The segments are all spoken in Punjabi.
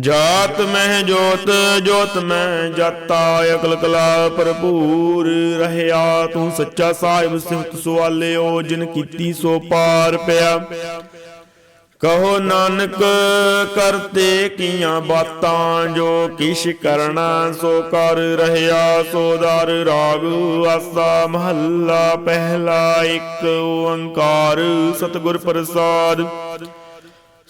ਜਾਤ ਮਹਿ ਜੋਤ ਜੋਤ ਮੈਂ ਜਾਤਾ, ਅਕਲ ਕਲਾ ਭਰਪੂਰ ਰਹਿਆ। ਤੂੰ ਸੱਚਾ ਸਾਹਿਬ, ਸਿਫਤ ਸੁਆਲਿਓ, ਜਿਨ ਕੀਤੀ ਸੋ ਪਾਰ ਪਿਆ। ਕਹੋ ਨਾਨਕ, ਕਰਤੇ ਕੀਆਂ ਬਾਤਾਂ, ਜੋ ਕਿਛ ਕਰਨਾ ਸੋ ਕਰ ਰਹਿਆ। ਸੋ ਰਾਗ, ਆਸਾ, ਮਹੱਲਾ, ਪਹਿਲਾ ਇੱਕ ਓੰਕਾਰ, ਸਤਿਗੁਰ ਪ੍ਰਸਾਦ।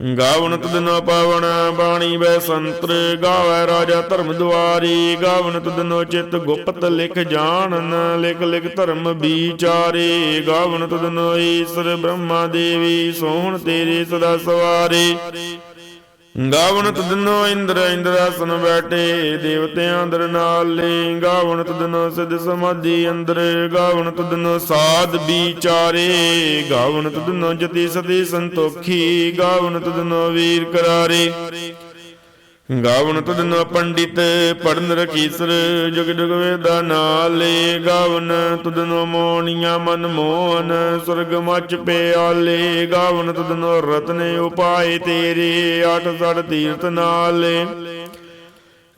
ਗਾਵਨ ਤੁਧਨੋ ਪਾਵਨ ਬਾਣੀ ਬੈ ਸੰਤਰ ਗਾਵੈ ਰਾਜਾ ਧਰਮ ਦੁਆਰੀ ਗਾਵਨ ਤੁਧਨੋ ਚਿਤ ਗੁਪਤ ਲਿਖ ਜਾਣਨ, ਲਿਖ ਲਿਖ ਧਰਮ ਵਿਚਾਰੇ ਗਾਵਨ ਤੁਧਨੋ ਈਸ਼ਰ ਬ੍ਰਹਮਾ ਦੇਵੀ, ਸੋਹਣ ਤੇਰੇ ਸਦਾ ਸਵਾਰੇ। ਗਾਵਨਤ ਦਿਨੋ ਇੰਦਰ ਇੰਦਰਾਸਨ ਬੈਠੇ, ਦੇਵਤਿਆਂ ਅੰਦਰ ਨਾਲੇ ਗਾਵਨ ਦਿਨੋ ਸਿਧ ਸਮਾਧੀ ਅੰਦਰ ਗਾਵਨ ਤੁਧਨੋ ਸਾਧ ਵਿਚਾਰੇ। ਗਾਵਨ ਤੁਧਨੋ ਜਤੀ ਸਤੀ ਸੰਤੋਖੀ ਗਾਵਨ ਤੁਧਨੋ ਵੀਰ ਕਰਾਰੇ। ਗਾਵਨ ਤੁਧਨੋ ਪੰਡਿਤ ਪੜਨ ਰਖੀਸਰ, ਜੁਗ ਜੁਗ ਵੇਦਾ ਨਾਲੇ। ਗਾਵਨ ਤੁਧਨੋ ਮੋਣੀਆਂ ਮਨ ਮੋਹਨ, ਸੁਰਗ ਮਚ ਪਿਆਲੇ। ਗਾਵਨ ਤੁਧਨੋ ਰਤਨ ਉਪਾਏ ਤੇਰੇ, ਆਠ ਸੜ ਤੀਰਥ ਨਾਲੇ।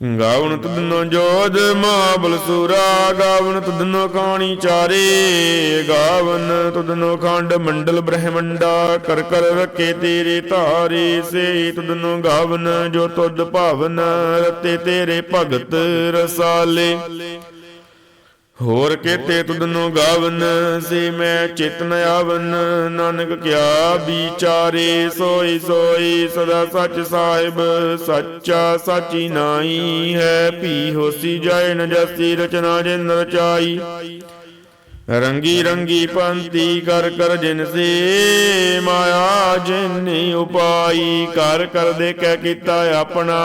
ਗਾਵਨ ਤੁਧਨੋ ਜੋਧ ਮਹਾਬਲ ਸੂਰਾ, ਗਾਵਨ ਤੁਧਨੋ ਕਾਣੀ ਚਾਰੇ, ਗਾਵਨ ਤੁਧਨੋ ਖੰਡ, ਮੰਡਲ ਬ੍ਰਹਮੰਡਾ, ਕਰ ਕਰ ਰਖੇ ਤੇਰੇ ਧਾਰੇ, ਸੇ ਤੁਧਨੋ ਗਾਵਨ, ਜੋ ਤੁਧ ਭਾਵਨ, ਰਤੇ ਤੇਰੇ ਭਗਤ ਰਸਾਲੇ। ਹੋਰ ਕੇਤੇ ਤੁਧਨੋ ਗਾਵਨ, ਸੇ ਮੈਂ ਚਿਤਨ ਆਵਨ। ਨਾਨਕ ਕਿਆ ਵਿਚਾਰੇ, ਸੋਈ ਸੋਈ, ਸਦਾ ਸੱਚ ਸਾਹਿਬ, ਸੱਚਾ ਸਾਚੀ ਨਾਈ ਹੈ। ਭੀ ਹੋਸੀ ਜਾਏ ਨ ਰਚਨਾ ਜਿਨ ਰਚਾਈ। ਰੰਗੀ ਰੰਗੀ ਪੰਤੀ ਕਰ ਕਰ ਜਿਨ ਸੇ, ਮਾਇਆ ਜਿਨ ਉਪਾਈ। ਕਰ ਕਰ ਦੇ ਕਹਿ ਕੀਤਾ ਆਪਣਾ,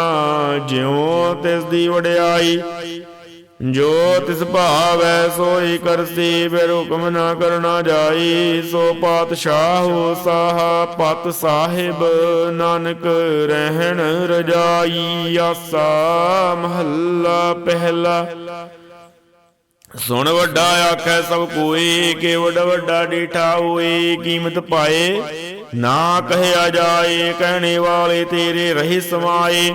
ਜਿਉ ਤਿਸ ਦੀ ਵਡਿਆਈ। ਜੋ ਤਿਸ ਭਾਵੈ, ਸੋਈ ਕਰਸੀ ਬਿਰ ਹੁਕਮ ਨਾ ਕਰਨਾ ਜਾਈ। ਸੋ ਪਾਤਸ਼ਾਹੋ ਸਾਹਾ ਪਤ ਸਾਹਿਬ, ਨਾਨਕ ਰਹਿਣ ਰਜਾਈ। ਆਸਾ ਮਹੱਲਾ ਪਹਿਲਾ। ਸੁਣ ਵੱਡਾ ਆਖੈ ਸਭ ਕੋਈ, ਕਿ ਵੱਡਾ ਵੱਡਾ ਡੀਠਾ ਹੋਏ, ਕੀਮਤ ਪਾਏ। ਨਾ ਕਹਿਆ ਜਾਏ, ਕਹਿਣੇ ਵਾਲੇ ਤੇਰੇ ਰਹੀ ਸਮਾਏ।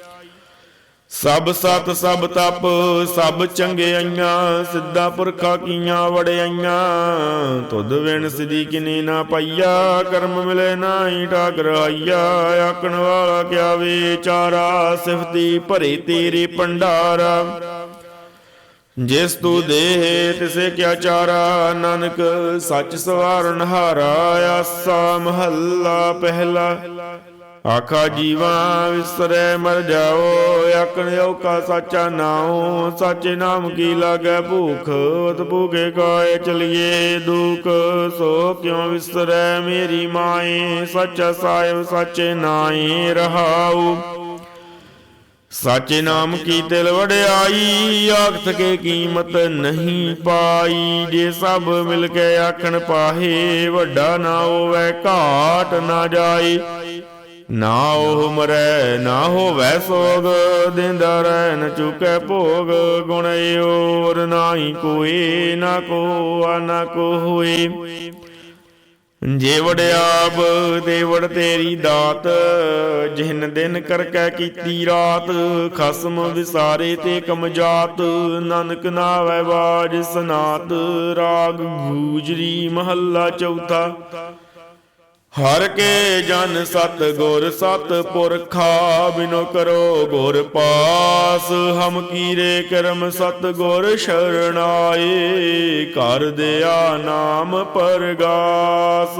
ਸਭ ਸਤ, ਸਭ ਤਪ, ਸਭ ਚੰਗਿਆਈਆਂ ਸਿੱਧਾ ਪੁਰਖਾ ਕੀਆਂ ਵੜਿਆਈਆਂ ਤੁਧ ਵਿਣ ਸਿਧੀ ਕਿਨੇ ਨਾ ਪਈਆ, ਕਰਮ ਮਿਲੇ ਨਾਹੀ ਠਾਕਰ ਆਈਆ। ਆਕਣ ਵਾਲਾ ਕਿਆ ਵਿਚਾਰਾ, ਸਿਫਤੀ ਭਰੇ ਤੇਰੇ ਭੰਡਾਰਾ। ਜਿਸ ਤੂੰ ਦੇ ਤਿਸੇ ਕਿਆ ਚਾਰਾ, ਨਾਨਕ ਸੱਚ ਸਵਾਰਨ ਹਾਰਾ, ਆਸਾ ਮਹੱਲਾ ਪਹਿਲਾ। ਆਖਾ ਜੀਵਾ ਵਿਸਰੈ, ਮਰ ਜਾਓ ਆਕਣ ਔਕਾ ਸਾਚਾ ਨਾਉ, ਸਾਚੇ ਨਾਮ ਕੀ ਲਾਗੈ, ਭੂਖ ਉਤ ਭੂਖੇ ਕਾਏ ਚਲੀਏ, ਦੁਖ ਸੋ ਕਿਉ ਵਿਸਰੈ ਮੇਰੀ ਮਾਏ ਸੱਚਾ ਸਾਹਿਬ ਸਾਚੇ ਨਾਏ ਰਹਾਉ। ਸਾਚੇ ਨਾਮ ਕੀ ਤਿਲ ਵਡਿਆਈ, ਆਖਤ ਕੇ ਕੀਮਤ ਨਹੀਂ ਪਾਈ, ਜੇ ਸਭ ਮਿਲ ਕੇ ਆਖਣ ਪਾਹੇ, ਵੱਡਾ ਨਾ ਹੋਵੇ, ਘਾਟ ਨਾ ਜਾਈ। ਨਾ ਉਹ ਮਰੈ, ਨਾ ਹੋਵੈ ਸੋਗ, ਦਿੰਦਾ ਰਹਿ ਨ ਚੁਕੈ ਭੋਗ, ਗੁਣ ਓਰ ਨਾਹੀ ਕੋਈ ਨਾ ਕੋ ਨਾ ਕੋ ਹੋਏ ਜੇ ਵੜਿਆਬ ਦੇਵੜ ਤੇਰੀ ਦਾਤ, ਜਿਨ ਦਿਨ ਕਰ ਕੈ ਕੀਤੀ ਰਾਤ, ਖਸਮ ਵਿਸਾਰੇ ਤੇ ਕਮਜਾਤ ਨਾਨਕ ਨਾਵੈ ਬਾਜ ਸਨਾਤ, ਰਾਗ ਗੂਜਰੀ ਮਹੱਲਾ ਚੌਥਾ। ਹਰ ਕੇ ਜਨ ਸਤ ਗੁਰ ਸਤ ਪੁਰਖਾ, ਬਿਨੋ ਕਰੋ ਗੁਰ ਪਾਸ। ਹਮ ਕੀਰੇ ਕਰਮ ਸਤ ਗੁਰ ਸ਼ਰਣਾਏ, ਕਰ ਦਿਆ ਨਾਮ ਪਰਗਾਸ।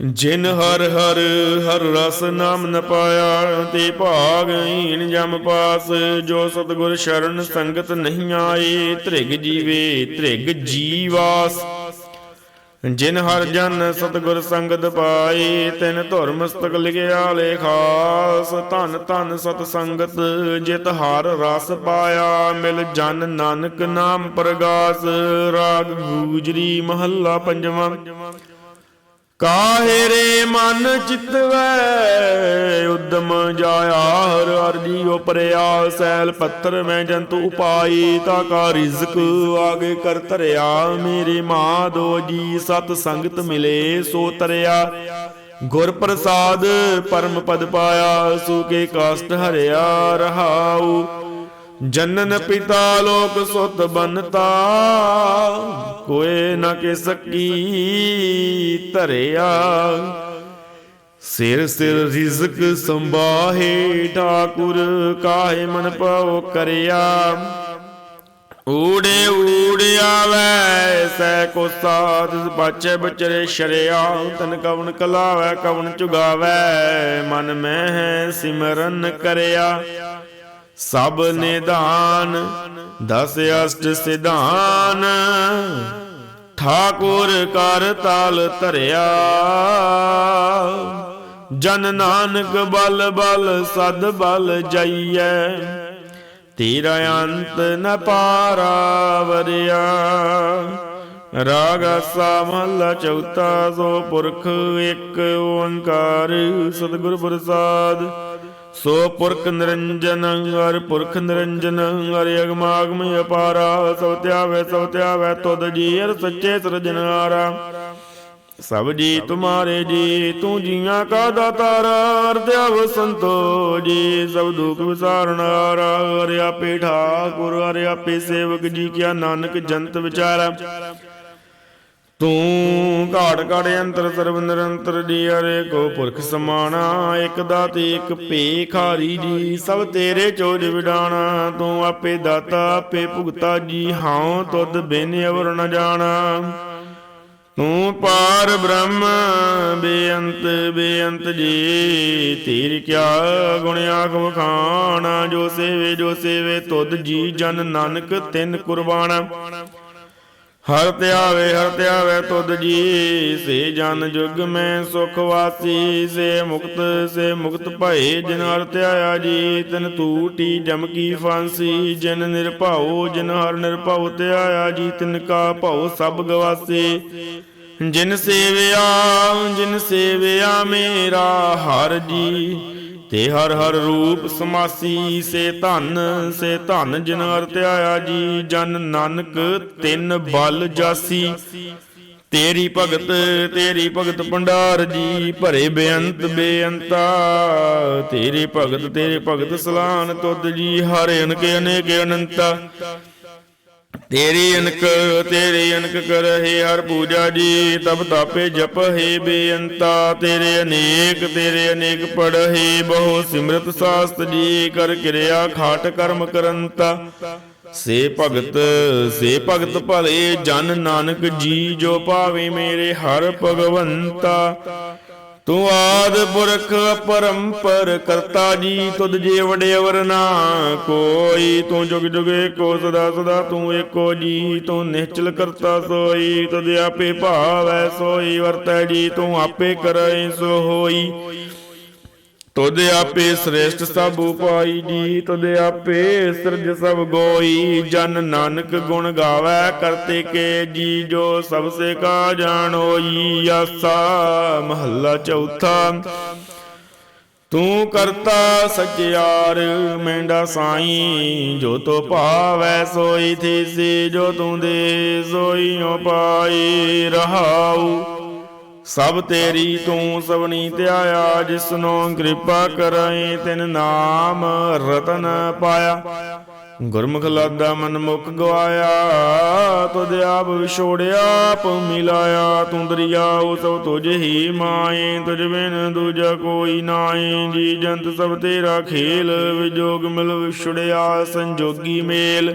ਜਿਨ ਹਰ ਹਰ ਹਰ ਰਸ ਨਾਮ ਨ ਪਾਇਆ, ਤੇ ਭਾਗਹੀਣ ਜਮ ਪਾਸ। ਜੋ ਸਤਗੁਰ ਸ਼ਰਨ ਸੰਗਤ ਨਹੀਂ ਆਏ ਧ੍ਰਿਗ ਜੀਵੇ ਧ੍ਰਿਗ ਜੀਵਾਸ। ਜਿਨ ਹਰ ਜਨ ਸਤਗੁਰ ਸੰਗਤ ਪਾਏ, ਤਿਨ ਧੁਰ ਮਸਤਕ ਲਿਖਿਆ ਲੇਖਾਸ ਧਨ ਧਨ ਸਤ ਸੰਗਤ ਜਿਤ ਹਰ ਰਸ ਪਾਇਆ, ਮਿਲ ਜਨ ਨਾਨਕ ਨਾਮ ਪ੍ਰਗਾਸ। ਰਾਗ ਗੂਜਰੀ ਮਹੱਲਾ ਪੰਜਵਾਂ। ਕਾਹੇ ਰੇ ਮਨ ਚਿਤਵੈ? ਉਦਮ ਜਾਇਆ ਹਰ ਅਰਜੀ ਉਪਰਿਆ ਸੈਲ ਪੱਥਰ ਮੈਂ ਜੰਤੂ ਉਪਾਈ, ਤਾ ਕਾ ਰਿਜ਼ਕ ਆਗੇ ਕਰ ਧਰਿਆ। ਮੇਰੇ ਮਾਧੋ ਜੀ ਸਤ ਸੰਗਤ ਮਿਲੇ, ਸੋ ਤਰਿਆ। ਗੁਰ ਪ੍ਰਸਾਦ ਪਰਮ ਪਦ ਪਾਇਆ ਸੂਕੇ ਕਾਸਟ ਹਰਿਆ ਰਹਾਉ। ਜਨਨ ਪਿਤਾ ਲੋਕ ਸੁਤ ਬਨਤਾ, ਕੋਏ ਨਾ ਕੇ ਸਕੀ ਧਰਿਆ। ਸਿਰ ਸਿਰ ਰਿਜ਼ਕ ਸੰਭਾਹੇ, ਠਾਕੁਰ ਕਾਹੇ ਮਨ ਪਾਉ ਕਰਿਆ। ਊੜੇ ਊੜੇ ਆਵੈ, ਸੈ ਕੋ ਸਾਧ ਬਾਚੇ ਬਚਰੇ ਸ਼ਰਿਆ। ਤਨ ਕਵਨ ਕਲਾਵੈ ਕਵਨ ਚੁਗਾਵੈ, ਮਨ ਮਹਿ ਸਿਮਰਨ ਕਰਿਆ। ਸਭ ਨਿਧਾਨ ਦਸ ਅਸ਼ਟ ਸਿਧਾਨ। ਠਾਕੁਰ ਕਰ ਤਾਲ ਧਰਿਆ। ਜਨ ਨਾਨਕ ਬਲ ਬਲ, ਸਦ ਬਲ ਜਾਈਐ। ਤੇਰਾ ਅੰਤ ਨ ਪਾਰਾ ਵਰਿਆ। ਰਾਗ ਆਸਾ ਚੌਥਾ ਸੋ ਪੁਰਖ, ਇੱਕ ਓੰਕਾਰ, ਸਤਿਗੁਰ ਪ੍ਰਸਾਦ। ਸੋ ਪੁਰਖ ਨਿਰੰਜਨ, ਹਰ ਪੁਰਖ ਨਿਰੰਜਨ, ਹਰਿ ਅਗਮਾਗਮ ਅਪਾਰਾ, ਸਭ ਧਿਆਵੇ ਸਭ ਧਿਆਵੇ ਤੁਧ ਜੀ ਹਰ ਸੱਚੇ ਸਿਰਜਣਹਾਰਾ ਸਭ ਜੀ ਤੁਮਾਰੇ ਜੀ, ਤੂੰ ਜੀਆਂ ਕਾ ਦਾਤਾਰ ਅਰਧਿਆਵ ਸੰਤੋ ਜੀ ਸਭ ਦੁਖ ਵਿਸਾਰਨਾਰਾ ਹਰਿ ਆਪੇ ਠਾਕੁਰ, ਹਰਿ ਆਪੇ ਸੇਵਕ ਜੀ, ਕਿਆ ਨਾਨਕ ਜੰਤ ਵਿਚਾਰਾ। ਤੂੰ ਘਾੜ ਘਾੜ ਅੰਤਰ ਸਰਬ ਨਿਰੰਤਰ ਜੀ ਕੋ ਪੁਰਖ ਸਮਾਣਾ, ਇੱਕ ਦਾਤੇ, ਇੱਕ ਭੇਖਾਰੀ ਜੀ, ਸਭ ਤੇਰੇ ਚੋਜ ਵਿਡਾਣਾ। ਤੂੰ ਆਪੇ ਦਾਤਾ, ਆਪੇ ਭੁਗਤਾ ਜੀ ਹਾਂ ਤੁਧ ਬਿਨ ਅਵਰ ਨ ਜਾਣਾ। ਤੂੰ ਪਾਰ ਬ੍ਰਹਮ, ਬੇਅੰਤ ਬੇਅੰਤ ਜੀ, ਤੇਰੀ ਕਿਆ ਗੁਣ ਆਖ ਵਖਾਣਾ ਜੋ ਸੇਵੇ ਜੋ ਸੇਵੇ ਤੁਧ ਜੀ, ਜਨ ਨਾਨਕ ਤਿੰਨ ਕੁਰਬਾਨਾ ਹਰ ਧਿਆਵੇ ਹਰ ਧਿਆਵੇ ਤੁਧ ਜੀ। ਸੇ ਜਨ ਜੁਗ ਮੈਂ ਸੁਖ ਵਾਸੀ, ਸੇ ਮੁਕਤ ਸੇ ਮੁਕਤ ਭਏ ਜਿਨ ਹਰ ਧਿਆਇਆ ਜੀ। ਤਨ ਤੂਟੀ ਜਮ ਕੀ ਫਾਂਸੀ, ਜਿਨ ਨਿਰਭਉ, ਜਿਨ ਹਰ ਨਿਰਭਉ ਧਿਆਇਆ ਜੀ। ਤਿਨ ਕਾ ਭਉ ਸਭ ਗਵਾਸੀ। ਜਿਨ ਸੇਵਿਆ ਜਿਨ ਸੇਵਿਆ ਮੇਰਾ ਹਰ ਜੀ। ਤੇ ਹਰ ਹਰ ਰੂਪ ਸਮਾਸੀ, ਸੇ ਧਨ ਸੇ ਧਨ ਜਿਨ ਹਰ ਜੀ, ਜਨ ਨਾਨਕ ਤਿੰਨ ਬਲ ਜਾਸੀ। ਤੇਰੀ ਭਗਤ ਤੇਰੀ ਭਗਤ ਭੰਡਾਰ ਜੀ, ਭਰੇ ਬੇਅੰਤ ਬੇਅੰਤਾ। ਤੇਰੇ ਭਗਤ ਤੇਰੇ ਭਗਤ ਸਲਾਨ ਤੁਧ ਜੀ, ਹਰ ਅਨਕ ਅਨੇਕ ਅਨੰਤਾ। ਤੇਰੀ ਅਨਕ ਤੇਰੀ ਅਨਕ ਕਰਹਿ ਹਰ ਪੂਜਾ ਜੀ ਤਬ ਤਾਪੇ ਜਪ ਹੈ ਬੇਅੰਤਾ। ਤੇਰੇ ਅਨੇਕ ਤੇਰੇ ਅਨੇਕ ਪੜਹਿ, ਬਹੁ ਸਿਮਰਤ ਸਾਸਤ ਜੀ, ਕਰ ਕਿਰਿਆ ਖਾਟ ਕਰਮ ਕਰੰਤਾ। ਸੇ ਭਗਤ ਸੇ ਭਗਤ ਭਲੇ ਜਨ ਨਾਨਕ ਜੀ, ਜੋ ਭਾਵੇ ਮੇਰੇ ਹਰ ਭਗਵੰਤਾ। ਤੂੰ ਆਦ ਪੁਰਖ ਪਰੰਪਰ ਕਰਤਾ ਜੀ, ਤੁਧ ਜੇ ਵਡਿਆਵਰ ਨਾ ਕੋਈ। ਤੂੰ ਜੁਗ ਜੁਗੇ ਕੋ ਸਦਾ ਸਦਾ ਤੂੰ ਏਕੋ ਜੀ, ਤੂੰ ਨਿਹਚਲ ਕਰਤਾ ਸੋਈ, ਤੁਧ ਆਪੇ ਭਾਵੈ ਸੋਈ, ਵਰਤੈ ਜੀ, ਤੂੰ ਆਪੇ ਕਰੈ ਸੋ ਹੋਈ ਤੁਧ ਆਪੇ ਸ੍ਰੇਸ਼ਟ ਸਭ ਉਪਾਈ ਜੀ ਤੁਧ ਆਪੇ ਸਿਰਜ ਸਭ ਗੋਈ। ਜਨ ਨਾਨਕ ਗੁਣ ਗਾਵੇ ਕਰਤੇ ਕੇ ਜੀ, ਜੋ ਸਭ ਸੇ ਕਾ ਜਾਣੋਈ ਆਸਾ ਮਹੱਲਾ ਚੌਥਾ। ਤੂੰ ਕਰਤਾ ਸਚਿਆਰ ਮੈਂਡਾ ਸਾਈ। ਜੋ ਤੋ ਭਾਵੈ ਸੋਈ ਥੀਸੀ ਜੋ ਤੂੰ ਦੇ ਸੋਈਓ ਪਾਈ ਰਹਾਉ ਸਭ ਤੇਰੀ ਤੂੰ ਸਭਨੀ ਧਿਆਇਆ, ਜਿਸਨੋ ਕਿਰਪਾ ਕਰਾਈ, ਤਿਨ ਨਾਮ ਰਤਨ ਪਾਇਆ। ਗੁਰਮੁਖ ਲਾਦਾ ਮਨ ਮੁਖ ਗਵਾਇਆ, ਤੁਧ ਆਪ ਵਿਛੋੜਿਆ, ਆਪ ਮਿਲਾਇਆ। ਤੂੰ ਦਰਿਆ ਸਭ ਤੁਝ ਹੀ ਮਾਏ, ਤੁਝ ਬਿਨ ਦੂਜਾ ਕੋਈ ਨਾਏ। ਜੀ ਜੰਤ ਸਭ ਤੇਰਾ ਖੇਲ, ਵਿਜੋਗ ਮਿਲ ਵਿਛੜਿਆ, ਸੰਜੋਗੀ ਮੇਲ।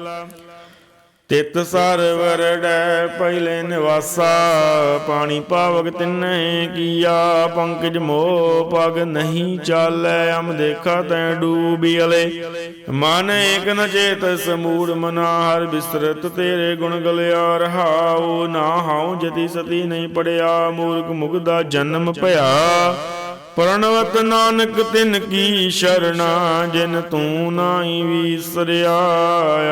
ਤਿਤ ਸਰਵਰ ਡੈ ਪਹਿਲੇ ਨਿਵਾਸਾ, ਪਾਣੀ ਪਾਵਕ ਤਿਨੈ ਕੀਆ, ਪੰਕਜ ਮੋਹ ਪਗ ਨਹੀਂ ਚਾਲੈ, ਅਮ ਦੇਖਾ ਤੈ ਡੂਬੀ ਅਲੇ ਮਨ ਏਕ ਨ ਚੇਤ ਸਮੂੜ ਮਨਾ, ਹਰ ਬਿਸਰਤ ਤੇਰੇ ਗੁਣ ਗਲਿਆ ਰਹਾਉ। ਨਾ ਹਾਉ ਜਤੀ ਸਤੀ ਨਹੀਂ ਪੜਿਆ, ਮੂਰਖ ਮੁਗਦਾ ਜਨਮ ਭਇਆ। ਪ੍ਰਣਵਤ ਨਾਨਕ ਤਿਨ ਕੀ ਸ਼ਰਣਾ, ਜਿਨ ਤੂੰ ਨਾਹੀ ਵੀਸਰਿਆ,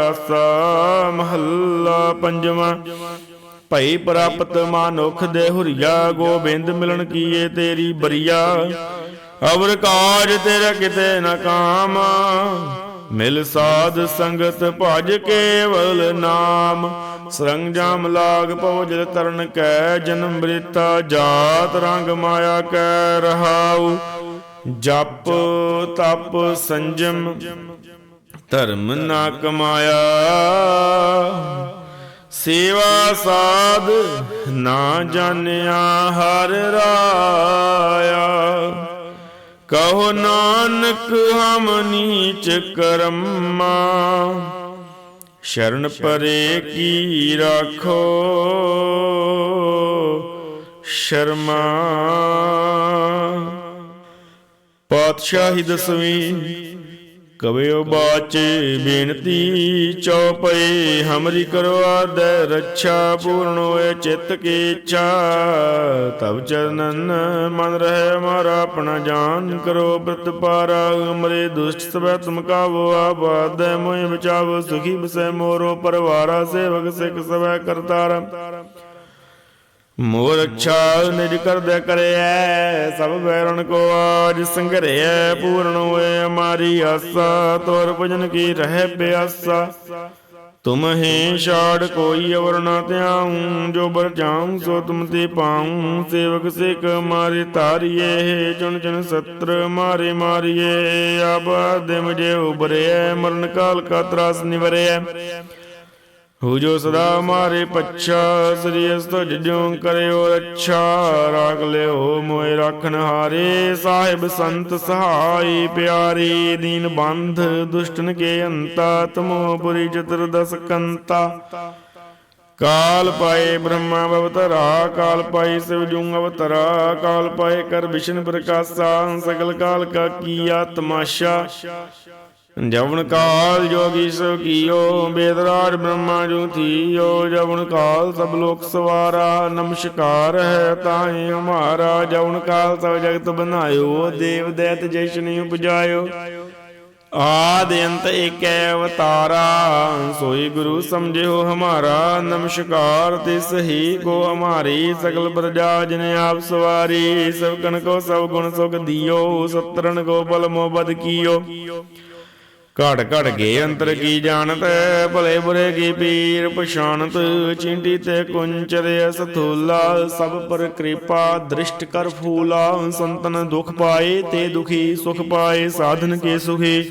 ਆਸਾ ਮਹੱਲਾ ਪੰਜਵਾਂ। ਭਈ ਪ੍ਰਾਪਤ ਮਾਨੁਖ ਦੇ ਹੁਰੀਆ, ਗੋਬਿੰਦ ਮਿਲਣ ਕੀਏ ਤੇਰੀ ਬਰੀਆ। ਅਵਰ ਕਾਜ ਤੇਰਾ ਕਿਤੇ ਨਾ ਕਾਮ, ਮਿਲ ਸਾਧ ਸੰਗਤ ਭਜ ਕੇਵਲ ਨਾਮ। ਸਰੰਜਾਮ ਲਾਗ ਪਉਜਲ ਤਰਨ ਕੈ, ਜਨਮ ਬ੍ਰਿਤਾ ਜਾਤ ਰੰਗ ਮਾਇਆ ਕੈ ਰਹਾਉ। ਜਪ ਤਪ ਸੰਜਮ, ਧਰਮ ਨਾ ਕਮਾਇਆ। ਸੇਵਾ ਸਾਧ ਨਾ ਜਾਣਿਆ ਹਰ ਰਾਇਆ। ਕਹੋ ਨਾਨਕ ਹਮ ਨੀਚ ਕਰਮਾ ਸ਼ਰਨ ਪਰੇ ਕੀ ਰਾਖੋ? ਸ਼ਰਮਾ। ਪਾਤਸ਼ਾਹੀ ਦਸਵੀਂ ਕਵਿਓ ਬਾਚੇ ਬੇਨਤੀ ਚਉਪਈ ਹਮਰੀ ਕਰੋ ਆਦ ਰੱਛਾ, ਪੂਰਨ ਹੋਏ ਚਿੱਤ ਕੀ ਇੱਛਾ। ਤਬ ਚਰਨਨ ਮਨ ਰਹਿ ਹਮਾਰਾ ਆਪਣਾ ਜਾਨ ਕਰੋ ਪ੍ਰਤਪਾਰਾ ਅਮਰੇ ਦੁਸ਼ਟ ਸਭੈ ਤੁਮ ਕਾਵੋ ਆਬਾਦ ਮੋਹਿ ਬਚਾਵੋ, ਸੁਖੀ ਬਸੈ ਮੋਰੋ ਪਰਵਾਰਾ। ਸੇਵਕ ਸਿੱਖ ਸਭੈ ਕਰਤਾਰ। ਮੋਰ ਅੱਛਾ ਨਿਜ ਕਰਿਐ, ਸਭ ਬੈਰਣ ਕੋ ਆਜ ਸੰਘਰਿਐ, ਪੂਰਨ ਹੋਏ ਹਮਾਰੀ ਆਸਾ, ਤੋਰ ਭਜਨ ਕੀ ਰਹਿ ਪਿਆਸਾ। ਤੁਮ ਛਾੜ ਕੋਈ ਅਵਰ ਨਾ ਧਿਆਉ, ਜੋ ਬਰ ਜਾਉ ਸੋ ਤੁਮ ਤੇ ਪਾਉ। ਸੇਵਕ ਸਿੱਖ ਮਾਰੇ ਤਾਰੀਏ ਚੁਣ ਚੁਣ ਸਤਰ ਮਾਰੇ ਮਾਰੀਏ। ਆਬਾਦ ਮੁਝੇ ਉਬਰਿਐ ਮਰਨ ਕਾਲ ਕਾ ਤਰਾਸ ਨਿਵਰਿਐ। ਹੋ ਜੋ ਸਦਾ ਮਾਰੇ ਪੱਛਾ, ਸ੍ਰੀ ਅਸਤੁ ਜਿਉ ਕਰਿਓ ਰੱਛਾ, ਰਾਖ ਲਿਓ ਮੋਏ ਰੱਖਣ ਹਾਰੇ। ਸਾਹਿਬ ਸੰਤ ਸਹਾਈ ਪਿਆਰੀ, ਦੀਨ ਬੰਧ ਦੁਸ਼ਟਨ ਕੇ ਅੰਤਾ, ਤਮੋ ਪੁਰੀ ਚਤੁਰਦਸ ਕੰਤਾ। ਕਾਲ ਪਾਏ ਬ੍ਰਹਮਾ ਅਵਤਰਾ, ਕਾਲ ਪਾਏ ਸਿਵ ਜੁਗ ਅਵਤਰਾ, ਕਾਲ ਪਾਏ ਕਰ ਵਿਸ਼ਨ ਪ੍ਰਕਾਸ਼ਾ, ਸਗਲ ਕਾਲ ਕਾ ਕੀਆ ਤਮਾਸ਼ਾ ਜਵਨ ਕਾਲ ਜੋਗੀ ਸੋ ਕੀਓ ਬੇਦਰਾਜ ਬ੍ਰਹਮਾ ਜੋ ਥੀਓ, ਜਵਨ ਕਾਲ ਸਭ ਲੋਕ ਸਵਾਰਾ, ਨਮਸਕਾਰ ਹੈ ਤਾਹੇ ਹਮਾਰਾ, ਜਵਨ ਕਾਲ ਸਭ ਜਗਤ ਬਨਾਇਓ ਦੇਵ ਦੈਤ ਜੈਸ਼ਨੀ ਉਪਜਾਇਓ। ਆਦ ਅੰਤ ਏਕੈ ਅਵਤਾਰਾ, ਸੋਈ ਗੁਰੂ ਸਮਝਿਓ ਹਮਾਰਾ, ਨਮਸਕਾਰ ਤਿਸ ਹੀ ਕੋ ਹਮਾਰੀ, ਸਗਲ ਪ੍ਰਜਾ ਜਿਨ ਆਪ ਸਵਾਰੀ, ਸਭ ਕਣ ਕੋ ਸਭ ਗੁਣ ਸੁਖ ਦਿਓ ਸਤਰਨ ਕੋ ਬਲ ਮੋਬਦ ਕੀਓ। ਘੜ ਘੜ ਗੇ ਅੰਤਰ ਕੀ ਜਾਣਤ ਭਲੇ ਬੁਰੇ ਕੀ ਪੀਰ ਪਛਾਨਤ ਚਿੰਟੀ ਤੇ ਕੁੰਚਰਿ ਸਥੂਲਾ ਸਭ ਪਰ ਕਿਰਪਾ ਦ੍ਰਿਸ਼ਟ ਕਰ ਫੂਲਾ ਸੰਤਨ ਦੁਖ ਪਾਏ ਤੇ ਦੁਖੀ ਸੁਖ ਪਾਏ ਸਾਧਨ ਕੇ ਸੁਖੀ।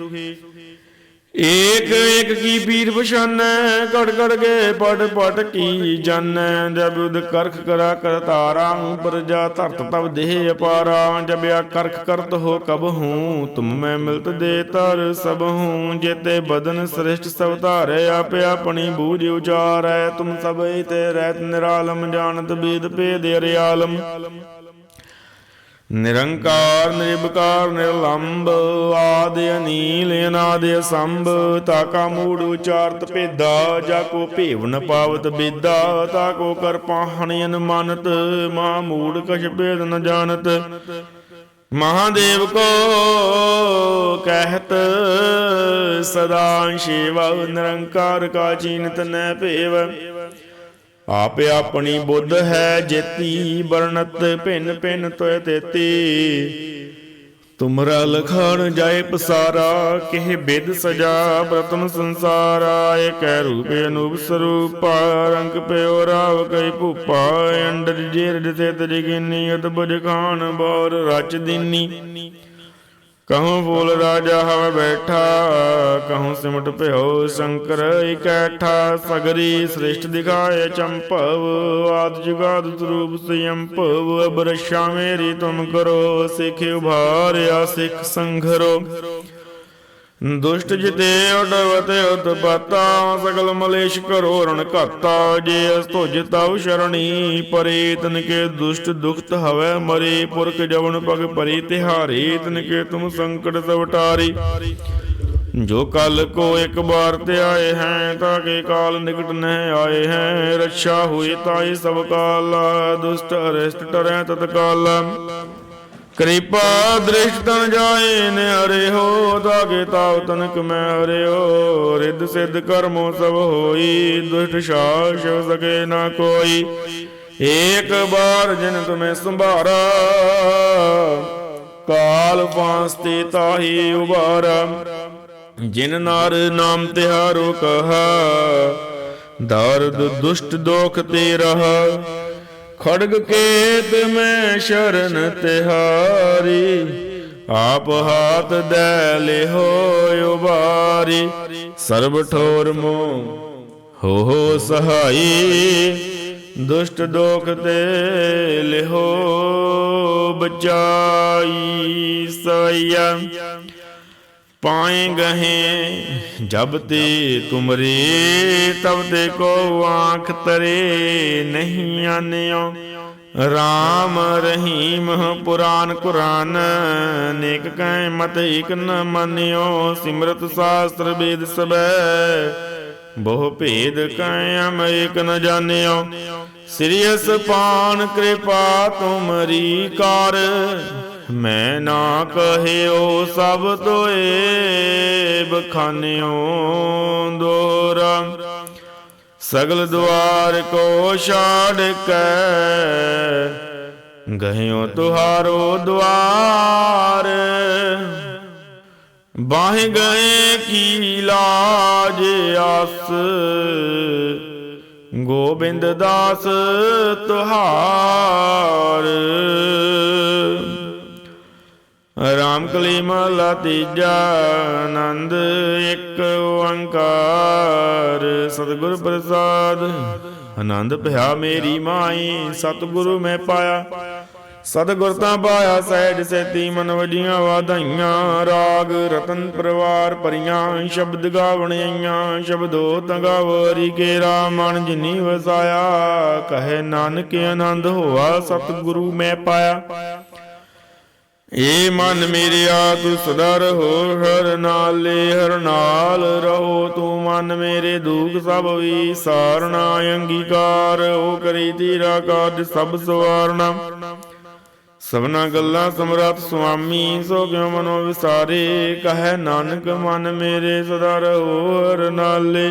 ਏਕ ਏਕ ਕੀ ਪੀਰ ਪਛਾਨੈ ਕੜ ਕੜ ਕੇ ਪਟ ਪਟ ਕੀ ਜਾਣੈ, ਜਬ ਕਰਖ ਕਰਾ ਕਰਤਾਰਾ ਪ੍ਰਜਾ ਧਰਤ ਤਬ ਦੇਹ ਅਪਾਰਾ, ਜਬ ਕਰਖ ਕਰਤ ਹੋ ਕਬ ਹੂੰ, ਤੁਮ ਮੈਂ ਮਿਲਤ ਦੇ ਤਰ ਸਭ ਹੂੰ, ਜੇਤੇ ਬਦਨ ਸ੍ਰਿਸ਼ਟ ਸਭ ਧਾਰੇ, ਆਪੇ ਆਪਣੀ ਬੂਝ ਉਚਾਰੈ, ਤੁਮ ਸਭ ਤੇ ਰਹਿਤ ਨਿਰਾਲਮ, ਜਾਣਤ ਬੇਦ ਭੇਦ ਅਰਿਆਲਮ। ਨਿਰੰਕਾਰ ਨਿਰਭਕਾਰ ਨਿਰਲੰਭ ਆਦਿ ਅਨੀਲ, ਅਨਾਦਿ ਸੰਭ ਤਾਕਾ ਮੂੜ ਉਚਾਰਤ ਭੇਦਾ, ਜਾ ਕੋ ਭੇਵ ਨ ਪਾਵਤ ਬੇਦਾ, ਤਾ ਕੋ ਕਰ ਪਾਹਣ ਅਨਮਾਨਤ ਮਾ ਮੂੜ ਕਛ ਭੇਦ ਨ ਜਾਣਤ। ਮਹਾਦੇਵ ਕੋ ਕਹਿਤ, ਸਦਾ ਸ਼ਿਵ, ਨਿਰੰਕਾਰ ਕਾ ਚੀਨਤ ਨੈ ਭੇਵ। ਆਪ ਆਪਣੀ ਬੁੱਧ ਹੈ ਜੇਤੀ ਬਰਨਤ ਭਿੰਨ ਭਿੰਨ ਤੋਇ ਤੇਤੀ। ਤੁਮਰਾ ਲਖਣ ਜਾਏ ਪਸਾਰਾ, ਕਿਹ ਬਿਦ ਸਜਾ ਬ੍ਰਤਨ ਸੰਸਾਰਾ। ਏਕੈ ਰੂਪੇ ਅਨੂਪ ਸਰੂਪਾ, ਰੰਗ ਪਿਓ ਰਾਵ ਕਈ ਭੂਪਾ। ਅੰਡਰ ਜੇਰ ਦਿਤੇ ਤਜਗਿਨੀ ਅਦਬੁਜ ਖਾਨ, ਬੋਰ ਰਚ ਦੀਨੀ। ਕਹੂੰ ਬੋਲ ਰਾਜਾ ਹਵ ਬੈਠਾ, ਕਹੂੰ ਸਿਮਟ ਭਇਓ ਸ਼ੰਕਰ ਇਕੈਠਾ, ਸਗਰੀ ਸ੍ਰਿਸ਼ਟ ਦਿਖਾਏ ਚੰਪਵ, ਆਦ ਜੁਗਾਦ ਸਰੂਪ ਸੰਯੰਪਵ, ਅਬਰਸ਼ਾ ਮੇਰੀ ਤੁਮ ਕਰੋ, ਸਿਖ ਉਭਾਰਿਆ ਸਿਖ ਸੰਘਰੋ। ਦੁਸ਼ਟ ਜਿਤੇ ਉਡਵਤੇ ਉਤਪਾਤਾ ਸਗਲ ਮਲੇਸ਼ ਕਰੋ ਰਣ ਘਾਤਾ, ਜੇ ਅਸ ਤੁਜ ਤਉ ਸ਼ਰਣੀ ਪਰੇ ਤਨ ਕੇ ਦੁਸ਼ਟ ਦੁਖਤ ਹਵੈ ਮਰੇ, ਪੁਰਖ ਜਵਨ ਪਗ ਪਰੀ ਤਿਹਾਰੇ, ਤਨ ਕੇ ਤੁਮ ਸੰਕਟ ਸਭ ਜੋ ਕਲ ਕੋ ਇੱਕ ਬਾਰ ਤੇ ਆਏ ਹੈ, ਤਾਂ ਕੇ ਕਾਲ ਨਿਕਟ ਨਹਿ ਆਏ ਹੈ, ਰੱਛਾ ਹੋਈ ਤਾਈ ਸਭ ਕਾਲ, ਦੁਸ਼ਟ ਅਰਿਸ਼ਟ ਟਰੈ ਤਤਕਾਲ। ਕਿਰਪਾ ਦ੍ਰਿਸ਼ਟ ਤਨ ਜਾਏ ਨੇ ਹਰੇ ਹੋ ਤਾਗੇ ਤਾਉ ਤਨਕ ਮੈਂ ਹਰਿਓ। ਰਿੱਧ ਸਿੱਧ ਕਰਮੋ ਸਭ ਹੋਈ, ਦੁਸ਼ਟ ਸ਼ਾਸ ਸਕੇ ਨਾ ਕੋਈ। ਏਕ ਬਾਰ ਜਿਨ ਤੁਮੇ ਸੰਭਾਰਾ, ਕਾਲ ਪਾਸਤੇ ਤਾਹੀ ਉਬਾਰਾ ਜਿਨ ਨਾਰ ਨਾਮ ਤਿਹਾਰੋ ਕਹਾ, ਦਰਦ ਦੁਸ਼ਟ ਦੋਖ ਤੇ ਰਹਾ। ਖੜਗ ਕੇਤ ਮੈਂ ਸ਼ਰਨ ਤਿਹਾਰੀ, ਆਪ ਹਾਥ ਦੇ ਲਿਹੋ ਉਬਾਰੀ। ਸਰਬ ਠੋਰ ਮੋ ਹੋ ਹੋ ਸਹਾਈ, ਦੁਸ਼ਟ ਦੋਖ ਤੇ ਲਿਹੋ ਬਚਾਈ, ਸਈਆ। ਪਾਏ ਗਹੇ ਜਬ ਤੇ ਤੁਮਰੇ, ਤਬ ਤੇ ਕੋ ਆਂਖ ਤਰੇ ਨਹੀਂ ਆਨਿਓ। ਰਾਮ ਰਹੀਮ ਪੁਰਾਨ ਕੁਰਾਨ, ਨੇਕ ਕੈ ਮਤ ਇਕ ਨ ਮੰਨਿਓ। ਸਿਮਰਤ ਸਾਸਤਰ ਵੇਦ ਸਬੈ ਬਹੁ ਭੇਦ ਕੈ ਅਮ ਇਕ ਨ ਜਾਣਿਓ। ਸਿਰਿਅਸ ਪਾਨ ਕਿਰਪਾ ਤੁਮਰੀ ਕਾਰ ਮੈਂ ਨਾ ਕਹਿਓ ਸਭ ਤੋਏ ਬਖਾਨਿਓ ਦੋਰਾ। ਸਗਲ ਦੁਆਰ ਕੋ ਛਾੜ ਕੇ ਗਹਿਓ ਤੁਹਾਰੋ ਦੁਆਰ ਬਾਹੇ ਗਏ ਕੀ ਲਾਜ ਆਸ, ਗੋਬਿੰਦ ਦਾਸ ਤੁਹਾਰ। ਰਾਮ ਕਲੀ ਮਹਲਾ ਤੀਜਾ ਆਨੰਦ, ਇੱਕ ਓੰਕਾਰ। ਸਤਿਗੁਰ ਪ੍ਰਸਾਦ, ਆਨੰਦ ਭਇਆ ਮੇਰੀ ਮਾਈ, ਸਤਿਗੁਰੂ ਮੈਂ ਪਾਇਆ। ਸਤਿਗੁਰ ਤਾਂ ਪਾਇਆ ਸਹਿਜ ਸੇਤੀ, ਮਨ ਵਜੀਆਂ ਵਾਧਾਈਆਂ। ਰਾਗ, ਰਤਨ ਪਰਵਾਰ ਪਰੀਆਂ ਸ਼ਬਦ ਗਾਵਣ ਆਈਆਂ। ਸ਼ਬਦੋ ਤੰਗਾਵਰੀ ਕੇ ਰਾਮਣ ਜਿਨੀ ਵਸਾਇਆ। ਕਹੇ ਨਾਨਕ ਆਨੰਦ ਹੋਆ, ਸਤਿਗੁਰੂ ਮੈਂ ਪਾਇਆ। ਏ ਮਨ ਮੇਰਿਆ ਤੂੰ ਸਦਾ ਰਹੋ ਹਰ ਨਾਲੇ ਹਰ ਨਾਲ ਰਹੋ। ਤੂੰ ਮਨ ਮੇਰੇ ਦੁਖ ਸਭ ਵੀ ਅੰਗੀਕਾਰ ਉਹ ਕਰੀ ਤੀਰਾ ਕਾਜ ਸਭ ਸਵਾਰਣਾ ਸਭਨਾ ਗੱਲਾਂ ਸਮਰੱਥ ਸੁਆਮੀ, ਸੋ ਕਿਉ ਮਨੋ ਵਿਸਾਰੇ? ਕਹੈ ਨਾਨਕ, ਮਨ ਮੇਰੇ ਸਦਾ ਰਹੋ ਹਰ ਨਾਲੇ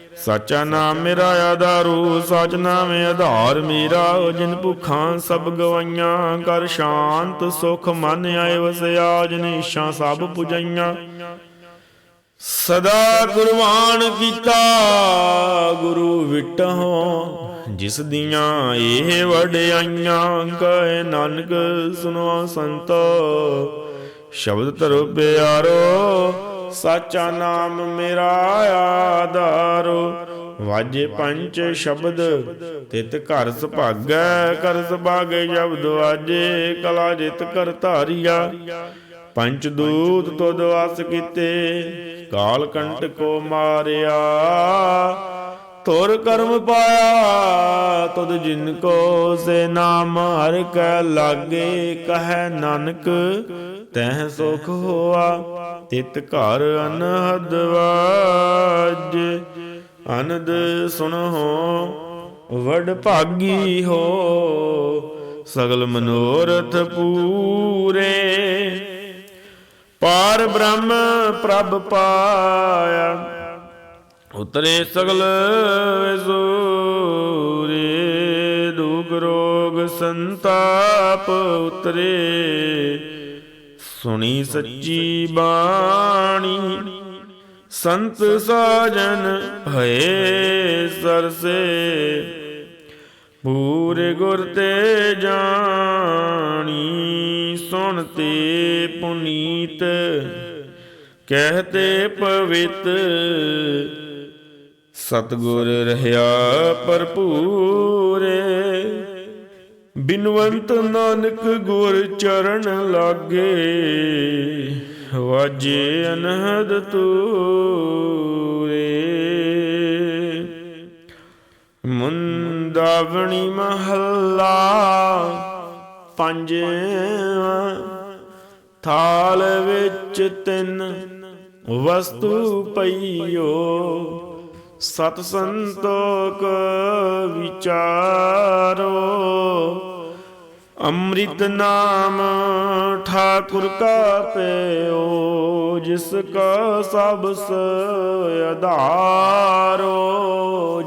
ਸਾਚਾ ਨਾਮ ਮੇਰਾ ਆਧਾਰੂ, ਸਚ ਨਾਮ ਆਧਾਰ ਮੇਰਾ। ਜਿਨ ਭੁੱਖਾਂ ਸਭ ਗਵਾਈਆਂ ਕਰ ਸ਼ਾਂਤ ਸੁਖ ਮਨ ਆਏ ਵਸਿਆ, ਜਿਨ ਇਸ਼ਾਂ ਸਭ ਪੁਜਾਈਆਂ। ਸਦਾ ਗੁਰਵਾਨ ਕੀਤਾ, ਗੁਰੂ ਵਿਟਹੁ, ਜਿਸ ਦੀਆਂ ਇਹ ਵਡਿਆਈਆਂ, ਕਹੇ ਨਾਨਕ ਸੁਨੋ ਸੰਤੋ। ਸ਼ਬਦ ਧਰੋ ਪਿਆਰੋ ਸਾਚਾ ਨਾਮ ਮੇਰਾ ਆਧਾਰੋ। ਵਾਜੇ ਪੰਜ ਸ਼ਬਦ, ਤਿਤ ਘਰ ਸੁਭਾਗੈ ਕਰ ਸੁਭਾਗੈ ਸ਼ਬਦ ਵਾਜੇ, ਕਲਾ ਜਿਤ ਕਰ ਧਾਰੀਆ। ਪੰਚ ਦੂਤ ਤੁਧ ਵਸ ਕੀਤੇ, ਕਾਲ ਕੰਟ ਕੋ ਮਾਰਿਆ। ਤੁਰ ਕਰਮ ਪਾਇਆ, ਤੁਧ ਜਿਨ ਕੋ ਸੇ ਨਾਮ ਹਰ ਕੈ ਲਾਗੇ, ਕਹੈ ਨਾਨਕ। ਤਹਿ ਸੁਖ ਹੋਆ, ਤਿਤ ਘਰ ਅਨਹਦ ਵਾਜ। ਅਨੰਦ ਸੁਣੋ, ਵਡ ਭਾਗੀ ਹੋ, ਸਗਲ ਮਨੋਰਥ ਪੂਰੇ। ਪਾਰ ਬ੍ਰਹਮ ਪ੍ਰਭ ਪਾਇਆ, ਉਤਰੇ ਸਗਲ ਵਿਸੂਰੇ। ਦੁਖ ਰੋਗ ਸੰਤਾਪ ਉਤਰੇ ਸੁਣੀ ਸੱਚੀ ਬਾਣੀ। ਸੰਤ ਸਾਜਨ ਭਏ ਸਰਸੇ। ਪੂਰੇ ਗੁਰ ਤੇ ਜਾਣੀ ਸੁਣਤੇ ਪੁਨੀਤ ਕਹਤੇ ਪਵਿੱਤ। ਸਤਗੁਰ ਰਹਿਆ ਭਰਪੂਰੇ। ਬਿਨਵੰਤ ਨਾਨਕ ਗੁਰ ਚਰਨ ਲਾਗੇ, ਵਾਜੇ ਅਨਹਦ ਤੂਰੇ। ਮੁੰਦਾਵਣੀ ਮਹੱਲਾ ਪੰਜਵਾਂ, ਥਾਲ ਵਿੱਚ ਤਿੰਨ ਵਸਤੂ ਪਈਓ। ਸਤ ਸੰਤੋਖ ਵਿਚਾਰੋ। ਅੰਮ੍ਰਿਤ ਨਾਮ ਠਾਕੁਰ ਕਾ ਪਿਓ ਜਿਸ ਕਾ ਸਭ ਆਧਾਰੋ।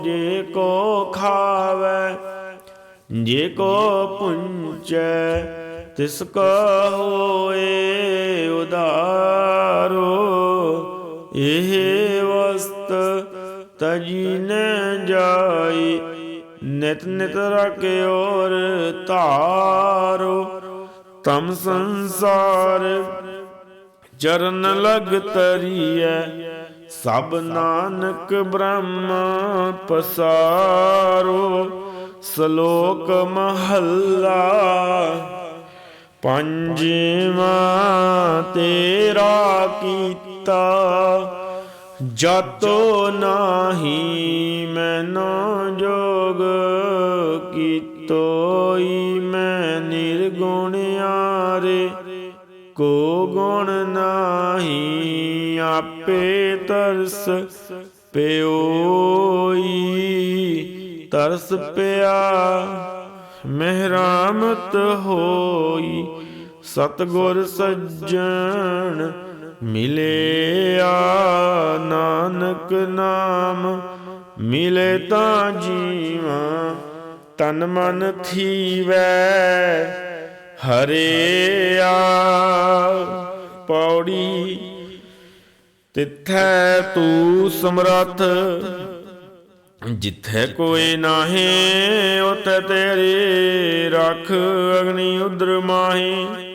ਜੇ ਕੋ ਖਾਵੇ, ਜੇ ਕੋ ਪੁੰਚੈ, ਤਿਸ ਕਾ ਹੋਏ ਉਧਾਰੋ। ਇਹ ਵਸਤ ਤਜੀ ਨ ਜਾਈ, ਨਿਤ ਨਿਤ ਰਖੇ ਧਾਰੋ, ਤਮ ਸੰਸਾਰ ਚਰਨ ਲਗ ਤਰੀਐ, ਸਭ ਨਾਨਕ ਬ੍ਰਹਮ ਪਸਾਰੋ, ਸ਼ਲੋਕ ਮਹੱਲਾ ਪੰਜਵਾਂ ਤੇਰਾ ਕੀਤਾ। ਜਤੋ ਨਾਹੀ ਮੈਨੋ ਜੋਗ ਕੀਤੋਈ ਮੈਂ ਨਿਰਗੁਣ ਆਰੇ। ਕੋ ਗੁਣ ਨਾਹੀ ਆਪੇ ਤਰਸ ਪਿਓਈ। ਤਰਸ ਪਿਆ ਮਹਿਰਾਮਤ ਹੋਈ। ਸਤਗੁਰ ਸੱਜਣ ਮਿਲਿਆ ਨਾਨਕ ਨਾਮ, ਮਿਲੇ ਤਾਂ ਜੀਵਾਂ, ਤਨ ਮਨ ਥੀਵੈ ਹਰਿਆ ਪੌੜੀ ਤਿੱਥੈ ਤੂੰ ਸਮਰੱਥ, ਜਿੱਥੇ ਕੋਈ ਨਾਹੀ ਉਤੇ ਤੇਰੀ ਰੱਖ ਅਗਨੀ ਉਦਰ ਮਾਹੀ।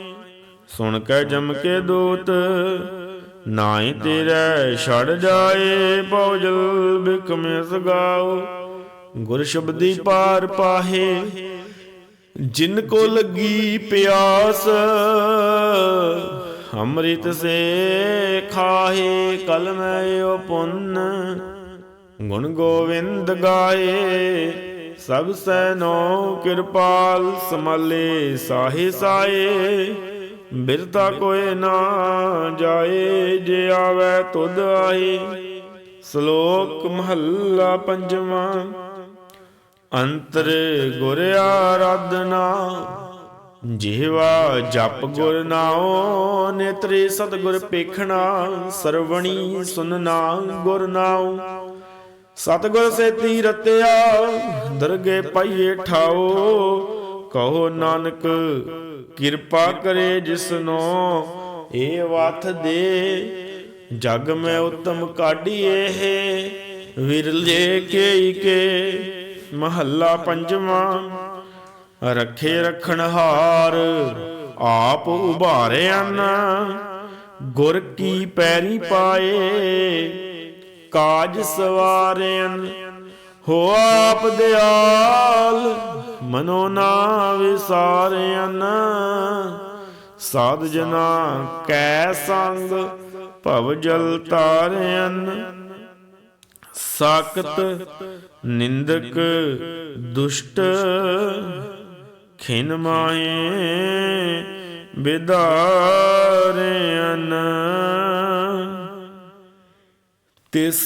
ਸੁਣ ਕੇ ਜਮ ਕੇ ਦੂਤ, ਨਾਹੀ ਤੇਰੇ ਛੜ ਜਾਏ ਬੌਜਲ ਬਿਕਮੇ ਸਗਾਓ ਗੁਰ ਸ਼ਬਦੀ ਪਾਰ ਪਾਹੇ, ਜਿਨ ਕੋ ਲੱਗੀ ਪਿਆਸ, ਅੰਮ੍ਰਿਤ ਸੇ ਖਾਹੇ, ਕਲ ਮੈਂ ਪੁੰਨ। ਗੁਣ ਗੋਵਿੰਦ ਗਾਏ, ਸਭ ਸੈਨੋ ਕਿਰਪਾਲ, ਸਮਾਲੇ ਸਾਹੇ ਸਾਏ। ਬਿਰਤਾ ਕੋਏ ਨਾ ਜਾਏ, ਜੇ ਆਵੇ ਤੁਧ ਆਏ ਸ਼ਲੋਕ ਮਹੱਲਾ ਪੰਜਵਾਂ। ਅੰਤਰ ਗੁਰ ਆਰਾਧਨਾ। ਜਿਹਵਾ ਜਪ ਗੁਰ ਨਾਉ, ਨੇਤਰੇ ਸਤਗੁਰ ਪੇਖਣਾ, ਸਰਵਣੀ ਸੁਨਨਾ ਗੁਰ ਨਾਉ। ਸਤਗੁਰ ਸੇਤੀ ਰਤਿਆ, ਦਰਗੇ ਪਾਈਏ ਠਾਓ ਕਹੋ ਨਾਨਕ, ਕਿਰਪਾ ਕਰੇ ਜਿਸਨੋ ਏ ਵਥ ਦੇ। ਜਗ ਮੈਂ ਉਤਮ ਕਾਢੀਏ ਹੈ, ਵਿਰਲੇ ਕੇ ਕੇ, ਮਹੱਲਾ ਪੰਜਵਾਂ। ਰੱਖੇ ਰਖਣ ਹਾਰ, ਆਪ ਉਭਾਰਿਆਨ ਗੁਰ ਕੀ ਪੈਰੀ ਪਾਏ, ਕਾਜ ਸਵਾਰਿਆਨ ਹੋ ਆਪ ਦਿਆਲ, ਮਨੋ ਨਾ। ਵਿਸਾਰਿਆਨ ਸਾਧ ਜਨਾ ਕੈ ਸੰਗ, ਭਵ ਜਲ ਤਾਰਿਆਨ ਸਾਕਤ ਨਿੰਦਕ ਦੁਸ਼ਟ, ਖਿਨ ਮਾਏ ਬਿਦਾਰਿਆਨ ਤਿਸ